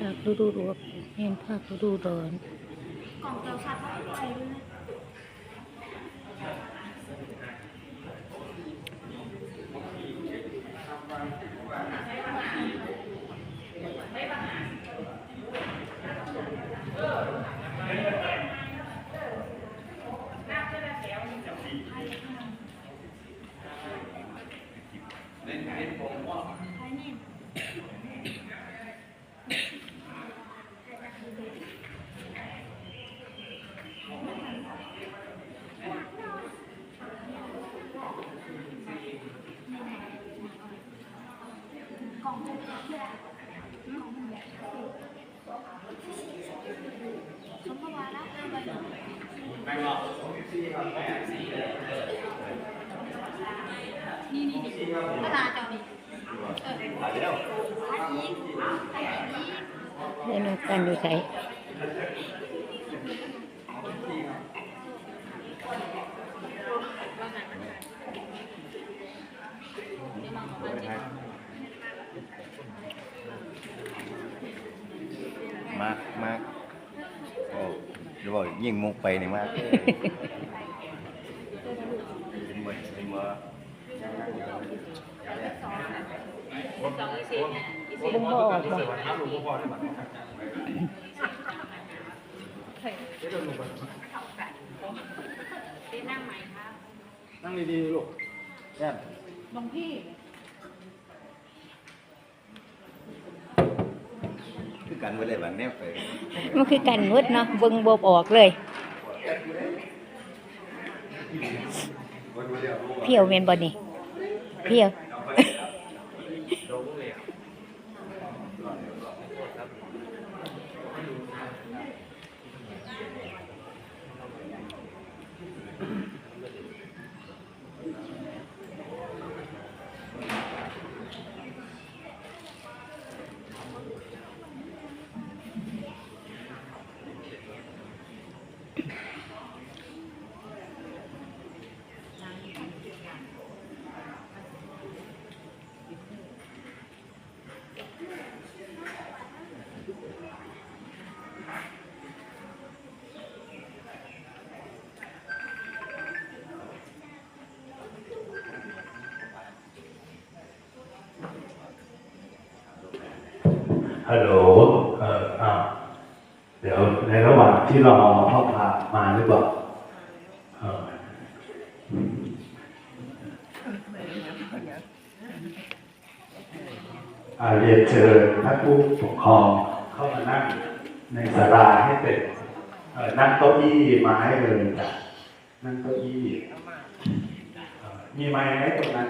ภาคฤดูร้อนแม่นภาคฤดูร้อนกล่องเกี๊ยวชัดไม่ไปด้วยนะ กล่องเป็นแบบนี้กล่องเป็นแบบสมมติว่าแล้วเออไปนี่นี่นี่กระดาษเจ้านี่เอออันนี้อันนี้เล่นน้ำกันอยู่ไสากมากโอ้เดี๋ยวบอกยิ่งมุกไปนี่มากเป็นเหมือนเป็นว่าบ่งบ่ออกบ่นั่งดีๆลูกแย่คือ กันไว้เลยวันนี้ไปมันคือกันหมดเนาะเบิ่งบ่ออกเลย เพียวแม่นบ่นี่เพียว Hello. ในระหว่างที่รอพ่อพามาหรือเปล่าเรียนเชิญท่านผู้ปกครองเข้ามานั่งในศาลาให้เป็นนั่งเก้าอี้ไม้เลยจ้ะนั่งเก้าอี้มีไม้ไหมตรงนั้น